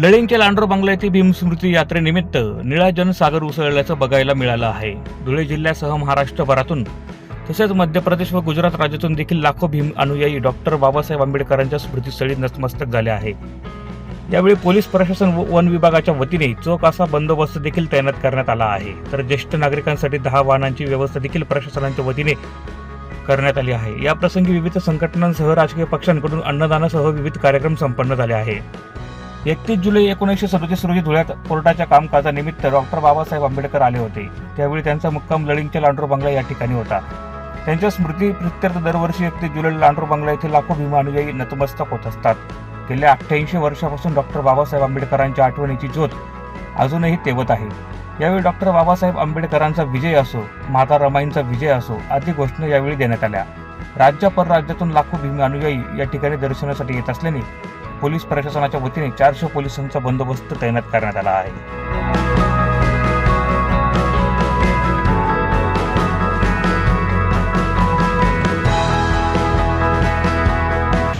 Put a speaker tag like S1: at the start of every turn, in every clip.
S1: लळिंगच्या लांडोर बंगला येथे भीमस्मृती यात्रेनिमित्त निळा जनसागर उसळल्याचं बघायला मिळालं आहे. धुळे जिल्ह्यासह महाराष्ट्रभरातून तसेच मध्य प्रदेश व गुजरात राज्यातून देखील लाखो भीम अनुयायी डॉक्टर बाबासाहेब आंबेडकरांच्या स्मृतीस्थळी नतमस्तक झाले आहे यावेळी पोलीस प्रशासन व वन विभागाच्या वतीने चोख असा बंदोबस्त देखील तैनात करण्यात आला आहे. तर ज्येष्ठ नागरिकांसाठी दहा वाहनांची व्यवस्था देखील प्रशासनाच्या वतीने करण्यात आली आहे. या प्रसंगी विविध संघटनांसह राजकीय पक्षांकडून अन्नदानासह विविध कार्यक्रम संपन्न झाले आहे एकतीस जुलै एकोणीसशे सदोतीस रोजी धुळ्यात कोर्टाच्या कामकाजानिमित्त डॉक्टर बाबासाहेब आंबेडकर आले होते. त्यावेळी त्यांचा मुक्काम लळिंगच्या लांडोर बंगला या ठिकाणी होता. त्यांच्या स्मृती प्रित्यर्थ दरवर्षी एकतीस जुलै लांडोर बंगला येथे लाखो भीमानुयायी नतमस्तक होत असतात. गेल्या अठ्ठ्याऐंशी वर्षापासून डॉक्टर बाबासाहेब आंबेडकरांच्या आठवणीची ज्योत अजूनही तेवत आहे. यावेळी डॉक्टर बाबासाहेब आंबेडकरांचा विजय असो माता रमाईंचा विजय असो आदी घोषणा यावेळी देण्यात आल्या. राज्य परराज्यातून लाखो भीम अनुयायी या ठिकाणी दर्शनासाठी येत असल्याने पोलीस प्रशासनाच्या वतीने चारशे पोलिसांचा बंदोबस्त तैनात करण्यात आला आहे.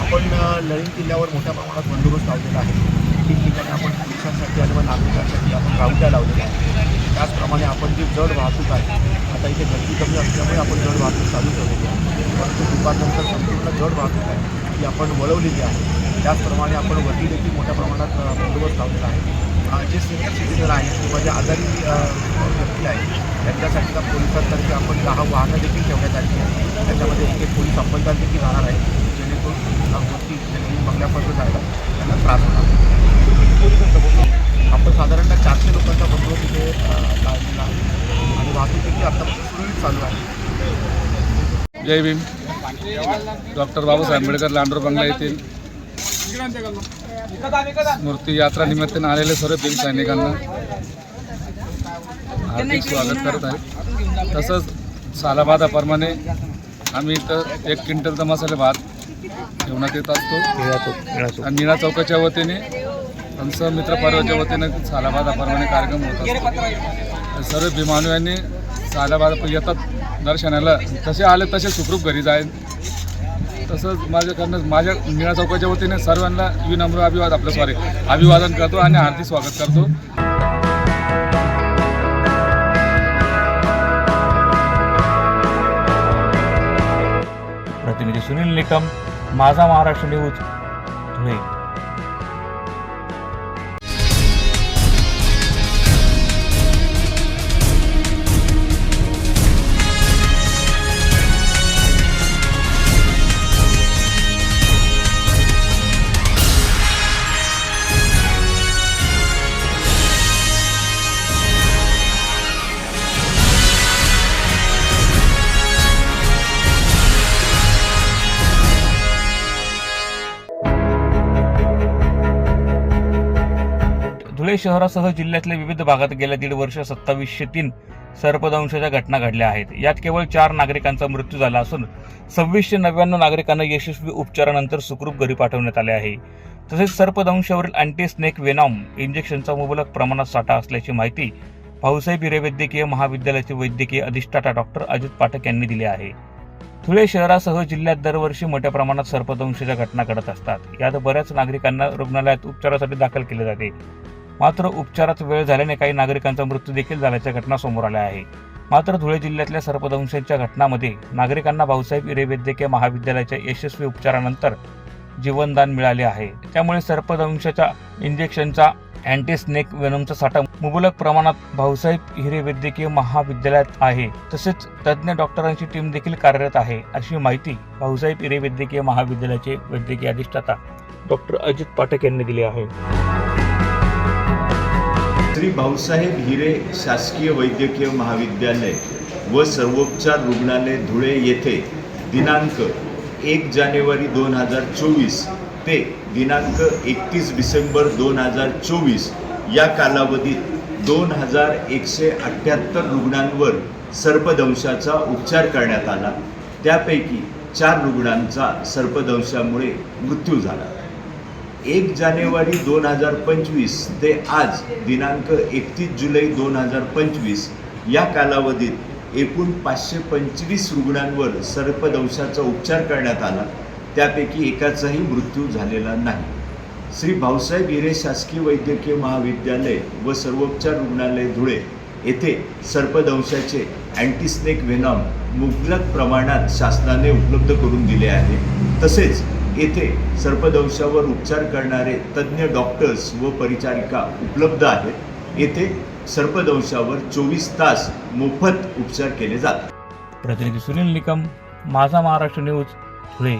S2: आपण अ, किल्ल्यावर मोठ्या प्रमाणात बंदोबस्त लावलेला आहे. ठिकठिकाणी आपण पोलिसांसाठी आणि नागरिकांसाठी आपण राऊंड्या लावलेल्या आहेत. त्याचप्रमाणे आपण जी जड वाहतूक आहे आता इथे गर्दी कमी असल्यामुळे आपण जड वाहतूक चालू ठेवलेली आहे. परंतु दुपारनंतर संपूर्ण जड वाहतूक आहे ती आपण वळवलेली आहे. त्याचप्रमाणे आपण वरती देखील मोठ्या प्रमाणात बंदोबस्त लावलेला आहे. जे सिनियर सिटीजन आहेत किंवा जे आजारी व्यक्ती आहेत त्यांच्यासाठी त्या पोलिसांतर्फे आपण दहा वाहनं देखील ठेवण्यात आली आहेत. त्याच्यामध्ये एक एक पोलीस अंमलदार देखील राहणार आहे जेणेकरून गोष्टी जेणेकरून बंगल्यापर्यंत जायला त्यांना त्रास होणार आपण साधारणतः चारशे लोकांचा बंदोबस्त इथे लावलेला आहे. आणि वाहतूक देखील आत्तापासून सुरळीत चालू आहे.
S3: जय भीम. डॉक्टर बाबासाहेब आंबेडकर लांडोर बंगला येथील स्मृती यात्रा निमित्तानं आलेले सर्व भीम सैनिकांना हार्दिक स्वागत करत आहे. तसंच सालाबादाप्रमाणे आम्ही इथं एक क्विंटलचा मसाले भात ठेवण्यात येत असतो.
S1: आणि निळा
S3: आणि चौकाच्या वतीने आमचं मित्र परिवाराच्या वतीने सालाबादाप्रमाणे कार्यक्रम होत असतो. सर्व भीमानुयांनी सालाबाद येतात दर्शनाला. तसे आले तसे सुखरूप घरी जाईल. तसंच माझ्याकडनं माझ्या निळा चौकाच्या वतीने सर्वांना विनम्र अभिवाद आपलं सॉरी अभिवादन करतो आणि हार्दिक स्वागत करतो.
S1: प्रतिनिधी सुनील निकम माझा महाराष्ट्र न्यूज धुळे. शहरासह जिल्ह्यातल्या विविध भागात गेल्या दीड वर्ष सत्तावीसशे तीन सर्पदंशाच्या घटना घडल्या आहेत. यात केवळ चार नागरिकांचा मृत्यू झाला असून सव्वीसशे नव्याण्णव नागरिकांना यशस्वी उपचारानंतर सुखरूप घरी पाठवण्यात आले आहे. तसेच सर्पदंशावरील अँटी स्नेक वेनॉम इंजेक्शनचा मुबलक प्रमाणात साठा असल्याची माहिती भाऊसाहेब हिरे वैद्यकीय महाविद्यालयाचे वैद्यकीय अधिष्ठाता डॉक्टर अजित पाठक यांनी दिली आहे. धुळे शहरासह जिल्ह्यात दरवर्षी मोठ्या प्रमाणात सर्पदंशाच्या घटना घडत असतात. यात बऱ्याच नागरिकांना रुग्णालयात उपचारासाठी दाखल केले जाते. मात्र उपचारात वेळ झाल्याने काही नागरिकांचा मृत्यू देखील झाल्याच्या घटना समोर आल्या आहे मात्र धुळे जिल्ह्यातल्या सर्पदंशांच्या घटनांमध्ये नागरिकांना भाऊसाहेब इरे वैद्यकीय महाविद्यालयाच्या यशस्वी उपचारानंतर जीवनदान मिळाले आहे. त्यामुळे सर्पदंशाच्या इंजेक्शनचा अँटी स्नेक वेनमचा साठा मुबलक प्रमाणात भाऊसाहेब हिरे वैद्यकीय महाविद्यालयात आहे. तसेच तज्ज्ञ डॉक्टरांची टीम देखील कार्यरत आहे अशी माहिती भाऊसाहेब हिरे वैद्यकीय महाविद्यालयाचे वैद्यकीय अधिष्ठाता डॉक्टर अजित पाठक यांनी दिली आहे.
S4: श्री भाऊसाहेब हिरे शासकीय वैद्यकीय महाविद्यालय व सर्वोपचार रुग्णालय धुळे येथे दिनांक एक जानेवारी दोन हजार चोवीस ते दिनांक एकतीस डिसेंबर दोन हजार चोवीस या कालावधीत दोन हजार एकशे अठ्ठ्याहत्तर रुग्णांवर सर्पदंशाचा उपचार करण्यात आला. त्यापैकी चार रुग्णांचा सर्पदंशामुळे मृत्यू झाला. एक जानेवारी दोन हजार पंचवीस ते आज दिनांक एकतीस जुलै दोन हजार पंचवीस या कालावधीत एकूण पाचशे पंचवीस रुग्णांवर सर्पदंशाचा उपचार करण्यात आला. त्यापैकी एकाचाही मृत्यू झालेला नाही. श्री भाऊसाहेब हिरे शासकीय वैद्यकीय महाविद्यालय व सर्वोपचार रुग्णालय धुळे येथे सर्पदंशाचे अँटीस्नेक व्हेनॉम मुबलक प्रमाणात शासनाने उपलब्ध करून दिले आहे. तसेच येथे सर्पदंशावर उपचार करणारे तज्ज्ञ डॉक्टर्स व परिचारिका उपलब्ध आहेत. येथे सर्पदंशावर चोवीस तास मोफत उपचार केले जातात.
S1: प्रतिनिधी सुनील निकम माझा महाराष्ट्र न्यूज धुळे.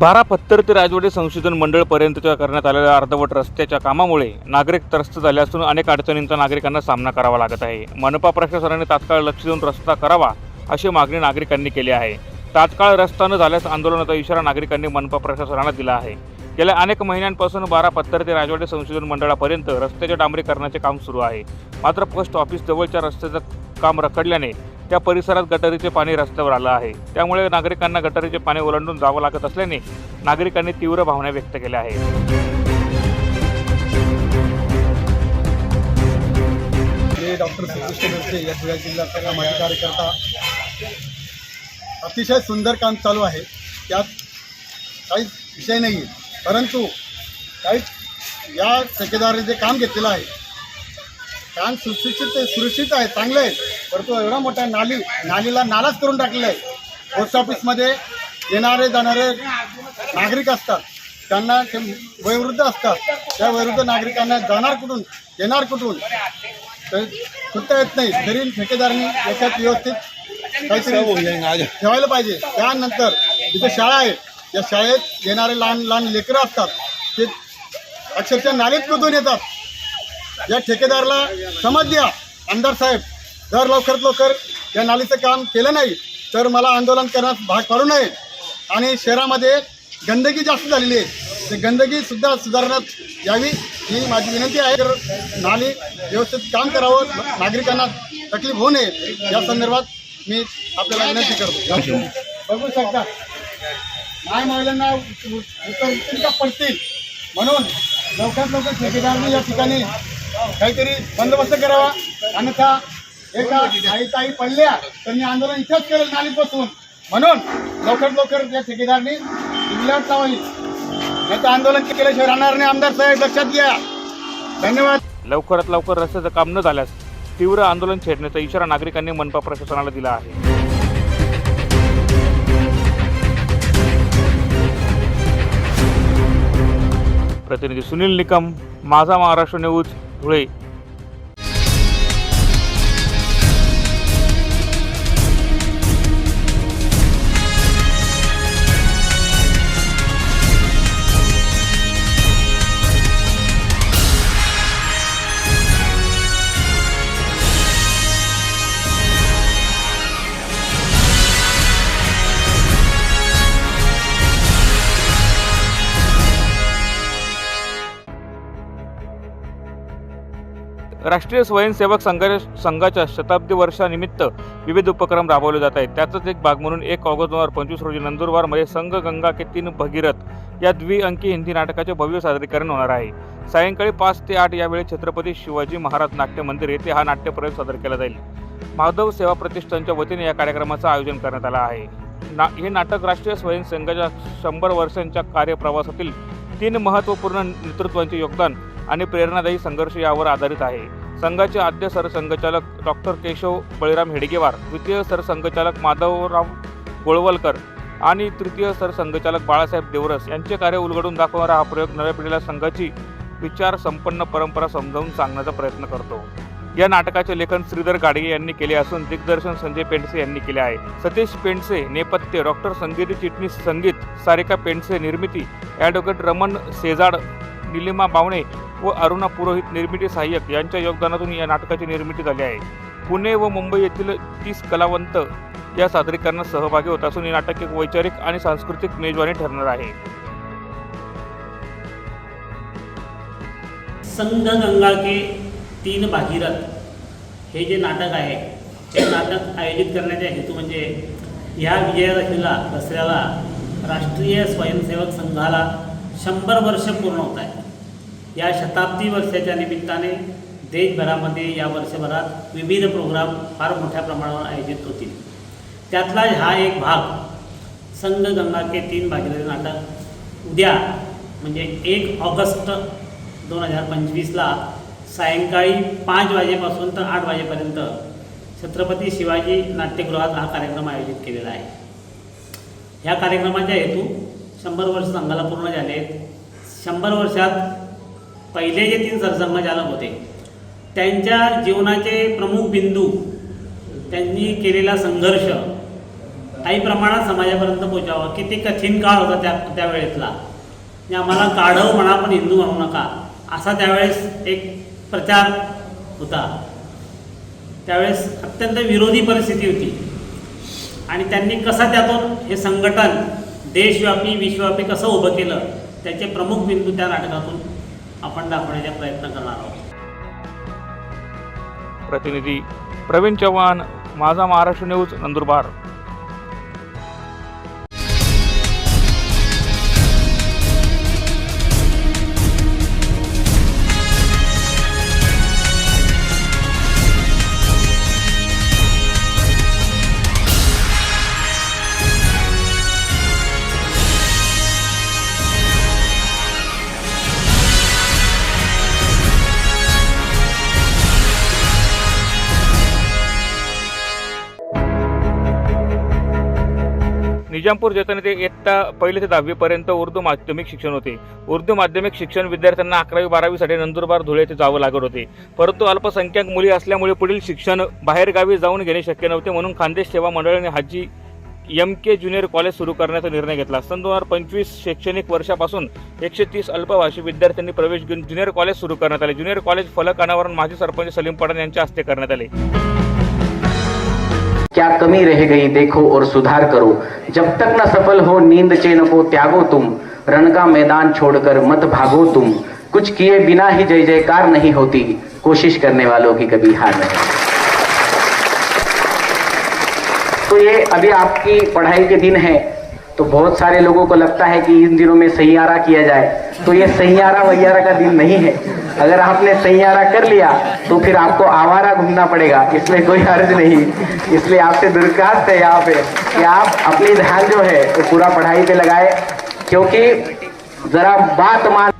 S1: बारा पत्तर ते राजवाडे संशोधन मंडळपर्यंतच्या करण्यात आलेल्या अर्धवट रस्त्याच्या कामामुळे नागरिक त्रस्त झाले असून अनेक अडचणींचा नागरिकांना सामना करावा लागत आहे. मनपा प्रशासनाने तात्काळ लक्ष देऊन रस्ता करावा अशी मागणी नागरिकांनी केली आहे. तात्काळ रस्ता न झाल्यास आंदोलनाचा इशारा नागरिकांनी मनपा प्रशासनाला दिला आहे. गेल्या अनेक महिन्यांपासून बारा पत्तर ते राजवाडे संशोधन मंडळापर्यंत रस्त्याच्या डांबरीकरणाचे काम सुरू आहे. मात्र पोस्ट ऑफिस जवळच्या रस्त्याचं काम रखडल्याने त्या परिसरात गटारीचे पाणी रस्त्यावर आलं आहे. त्यामुळे नागरिकांना गटारीचे पाणी ओलांडून जावं लागत असल्याने नागरिकांनी तीव्र भावना व्यक्त केल्या आहेत.
S5: मी डॉक्टर श्रीकृष्ण या धुळे जिल्ह्याचा माजी कार्यकर्ता. अतिशय सुंदर काम चालू आहे. त्यात काहीच विषय नाही परंतु काही या ठेकेदाराने जे काम घेतलेलं आहे काम सुशिक्षित सुरक्षित आहे चांगलं आहे. परंतु एवढा मोठा नाली नालीला नालाच करून टाकलेला आहे. पोस्ट ऑफिसमध्ये येणारे जाणारे नागरिक असतात. त्यांना ते वयोवृद्ध असतात. त्या वयोवृद्ध नागरिकांना जाणार कुठून येणार कुठून? तर सुद्धा येत नाही. तरी ठेकेदारांनी याच्यात व्यवस्थित काहीतरी ठेवायला पाहिजे. त्यानंतर इथे शाळा आहे. या शाळेत येणारे लहान लहान लेकरं असतात. ते अक्षरशः नालीत कुठून येतात. या ठेकेदाराला समज द्या आमदार साहेब. जर लवकरात लवकर या नालीचं काम केलं नाही तर मला आंदोलन करण्यास भाग पाडू नये. आणि शहरामध्ये गंदगी जास्त झालेली आहे. ते गंदगी सुद्धा सुधारण्यात यावी ही माझी विनंती आहे. तर नाली व्यवस्थित काम करावं नागरिकांना तकलीफ होऊ नये या संदर्भात मी आपल्याला विनंती करतो. बघू शकता. नाही महिलांना पडतील. म्हणून लवकरात लवकर ठेकेदारांनी या ठिकाणी काहीतरी बंदोबस्त करावा. अन्यथा एका आई ताई पडल्या त्यांनी आंदोलन इथेच केलं नालीत बसून म्हणून लवकरात लवकर या ठेकेदारांनी इंग्लंड लावावी नाही तर आंदोलन केल्याशिवाय राहणार नाही. आमदार साहेब लक्षात घ्या. धन्यवाद.
S1: लवकरात लवकर रस्त्याचं काम न झाल्यास तीव्र आंदोलन छेडण्याचा इशारा नागरिकांनी मनपा प्रशासनाला दिला आहे. प्रतिनिधी सुनील निकम माझा महाराष्ट्र न्यूज धुळे. राष्ट्रीय स्वयंसेवक संघ संघाच्या शताब्दी वर्षानिमित्त विविध उपक्रम राबवले जात आहेत. त्याचाच एक भाग म्हणून एक ऑगस्ट दोन हजार पंचवीस रोजी नंदुरबारमध्ये संघ गंगा के तीन भगीरथ या द्विअंकी हिंदी नाटकाचे भव्य सादरीकरण होणार आहे. सायंकाळी पाच ते आठ यावेळी छत्रपती शिवाजी महाराज नाट्य मंदिर येथे हा नाट्यप्रयोग सादर केला जाईल. माधव सेवा प्रतिष्ठानच्या वतीने या कार्यक्रमाचं आयोजन करण्यात आलं आहे. ना हे नाटक राष्ट्रीय स्वयंसेवकाच्या शंभर वर्षांच्या कार्यप्रवासातील तीन महत्त्वपूर्ण नेतृत्वांचे योगदान आणि प्रेरणादायी संघर्ष यावर आधारित आहे. संघाचे आद्य सरसंघचालक डॉक्टर केशव बळीराम हेडगेवार द्वितीय सरसंघचालक माधवराव गोळवलकर आणि तृतीय सरसंघचालक बाळासाहेब देवरस यांचे कार्य उलगडून दाखवणारा हा प्रयोग नव्या पिढीला संघाची विचार संपन्न परंपरा समजावून सांगण्याचा प्रयत्न करतो. या नाटकाचे लेखन श्रीधर गाडगे यांनी केले असून दिग्दर्शन संजय पेंडसे यांनी केले आहे. सतीश पेंडसे नेपथ्य डॉक्टर संगीत चिटणीस संगीत सारिका पेंडसे निर्मिती ॲडव्होकेट रमण सेजाड निलिमा बावणे व अरुणा पुरोहित निर्मिती सहाय्यक यांच्या योगदानातून या नाटकाची निर्मिती झाली आहे. पुणे व मुंबई येथील तीस कलावंत या सादरीकरणात सहभागी होत असून हे नाटक एक वैचारिक आणि सांस्कृतिक मेजवानी ठरणार आहे.
S6: संघ गंगा के तीन भागीरथ हे जे नाटक आहे हे नाटक आयोजित करण्याचा हेतू म्हणजे ह्या विजयादशमीला दसऱ्याला राष्ट्रीय स्वयंसेवक संघाला शंभर वर्ष पूर्ण होत आहे या शताब्दी वर्षाच्या निमित्ताने देशभरामध्ये या वर्षभरात विविध प्रोग्राम फार मोठ्या प्रमाणावर आयोजित होतील. त्यातला हा एक भाग संघ गंगा के तीन भागीदारी नाटक उद्या म्हणजे एक ऑगस्ट दोन हजार पंचवीसला सायंकाळी पाच वाजेपासून तर आठ वाजेपर्यंत छत्रपती शिवाजी नाट्यगृहात हा कार्यक्रम आयोजित केलेला आहे. ह्या कार्यक्रमाचा हेतू शंभर वर्ष संघाला पूर्ण झाले आहेत शंभर वर्षात पहिले जे तीन सरसंघ चालक होते त्यांच्या जीवनाचे प्रमुख बिंदू त्यांनी केलेला संघर्ष काही प्रमाणात समाजापर्यंत पोचावा किती कठीण काळ होता त्या त्यावेळेतला म्हणजे आम्हाला काढव म्हणा पण हिंदू म्हणू नका असा त्यावेळेस एक प्रचार होता. त्यावेळेस अत्यंत विरोधी परिस्थिती होती. आणि त्यांनी कसं त्यातून हे संघटन देशव्यापी विश्वव्यापी कसं उभं केलं त्याचे प्रमुख बिंदू त्या नाटकातून आपण दाखवण्याचा प्रयत्न करणार आहोत.
S1: प्रतिनिधी प्रवीण चव्हाण माझा महाराष्ट्र न्यूज नंदुरबार. निजामपूर जतन येथे इयत्ता पहिली ते दहावीपर्यंत उर्दू माध्यमिक शिक्षण होते. उर्दू माध्यमिक शिक्षण विद्यार्थ्यांना अकरावी बारावीसाठी नंदुरबार धुळे येथे जावं लागत होते. परंतु अल्पसंख्याक मुली असल्यामुळे पुढील शिक्षण बाहेरगावी जाऊन घेणे शक्य नव्हते म्हणून खानदेश सेवा मंडळाने Haji M K junior college सुरू करण्याचा निर्णय घेतला. सन दोन हजार पंचवीस शैक्षणिक वर्षापासून एकशे तीस अल्पभाषी विद्यार्थ्यांनी प्रवेश घेऊन ज्युनियर कॉलेज सुरू करण्यात आले. ज्युनियर कॉलेज फलक अनावरण माजी सरपंच सलीम पठाण यांच्या हस्ते करण्यात आले.
S7: क्या कमी रह गई? देखो और सुधार करो। जब तक न सफल हो, नींद चैन को त्यागो तुम। रण का मैदान छोड़कर मत भागो तुम। कुछ किए बिना ही जय जयकार नहीं होती। कोशिश करने वालों की कभी हार नहीं तो ये अभी आपकी पढ़ाई के दिन है। तो बहुत सारे लोगों को लगता है कि इन दिनों में सैयारा किया जाए। तो ये सैयारा वैयारा का दिन नहीं है। अगर आपने सैयारा कर लिया तो फिर आपको आवारा घूमना पड़ेगा इसमें कोई हर्ज नहीं। इसलिए आपसे दरखास्त है यहाँ पे कि आप अपनी ध्यान जो है वो पूरा पढ़ाई पे लगाए क्योंकि जरा बात मान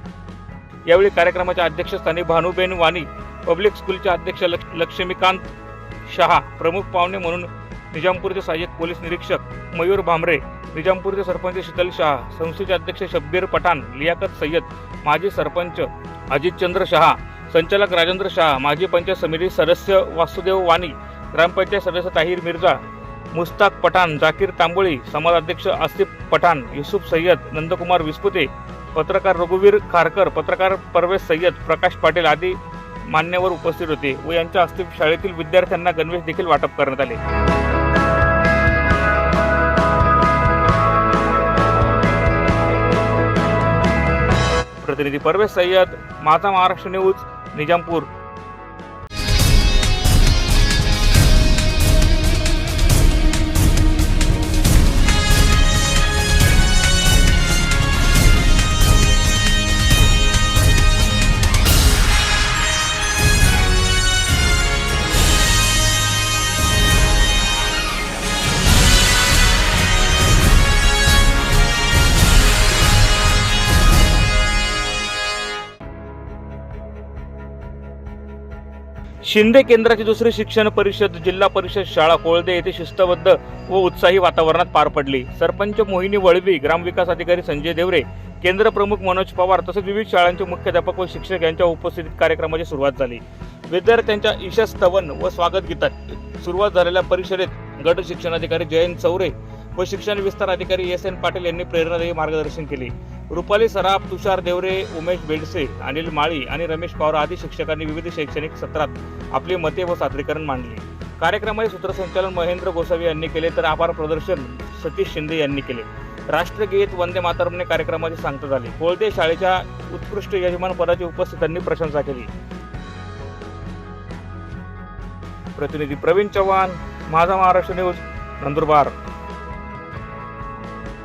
S1: यावेळी कार्यक्रमाच्या अध्यक्षस्थानी भानुबेन वाणी पब्लिक स्कूलचे अध्यक्ष लक्ष्मीकांत शहा प्रमुख पाहुणे म्हणून निजामपूरचे सहाय्यक पोलीस निरीक्षक मयूर भामरे निजामपूरचे सरपंच शीतल शहा संस्थेचे अध्यक्ष शब्बीर पठाण लियाकत सय्यद माजी सरपंच अजितचंद्र शहा संचालक राजेंद्र शाह माजी पंचायत समिती सदस्य वासुदेव वाणी ग्रामपंचायत सदस्य ताहिर मिर्झा मुस्ताक पठाण जाकीर तांबोळी समाजाध्यक्ष आसिफ पठाण युसुफ सय्यद नंदकुमार विस्पुते पत्रकार रघुवीर खारकर पत्रकार परवेश सय्यद प्रकाश पाटील आदी मान्यवर उपस्थित होते व यांच्या हस्ते शाळेतील विद्यार्थ्यांना गणवेश देखील वाटप करण्यात आले. प्रतिनिधी परवेश सय्यद माझा महाराष्ट्र न्यूज निजामपूर. शिंदे केंद्राची दुसरी शिक्षण परिषद जिल्हा परिषद शाळा कोळदे येथे शिस्तबद्ध व उत्साही वातावरणात पार पडली. सरपंच मोहिनी वळवी ग्रामविकास अधिकारी संजय देवरे केंद्र प्रमुख मनोज पवार तसेच विविध शाळांचे मुख्याध्यापक व शिक्षक यांच्या उपस्थितीत कार्यक्रमाची सुरुवात झाली. विद्यार्थ्यांच्या ईशास्तवन व स्वागत गीतात सुरुवात झालेल्या परिषदेत गट शिक्षणाधिकारी जयंत चौरे व शिक्षण विस्तार अधिकारी एस एन पाटील यांनी प्रेरणादायी मार्गदर्शन केले. रुपाली सराफ तुषार देवरे उमेश बेडसे अनिल माळी आणि रमेश पवार आदी शिक्षकांनी विविध शैक्षणिक सत्रात आपली मते व सादरीकरण मांडले. कार्यक्रमाचे सूत्रसंचालन महेंद्र गोसावी यांनी केले तर आभार प्रदर्शन सतीश शिंदे यांनी केले. राष्ट्रगीत वंदे मातरमने कार्यक्रमाची सांगता झाली. कोळदे शाळेच्या उत्कृष्ट यजमान पदाची उपस्थितांनी प्रशंसा केली. प्रतिनिधी प्रवीण चव्हाण माझा महाराष्ट्र न्यूज नंदुरबार.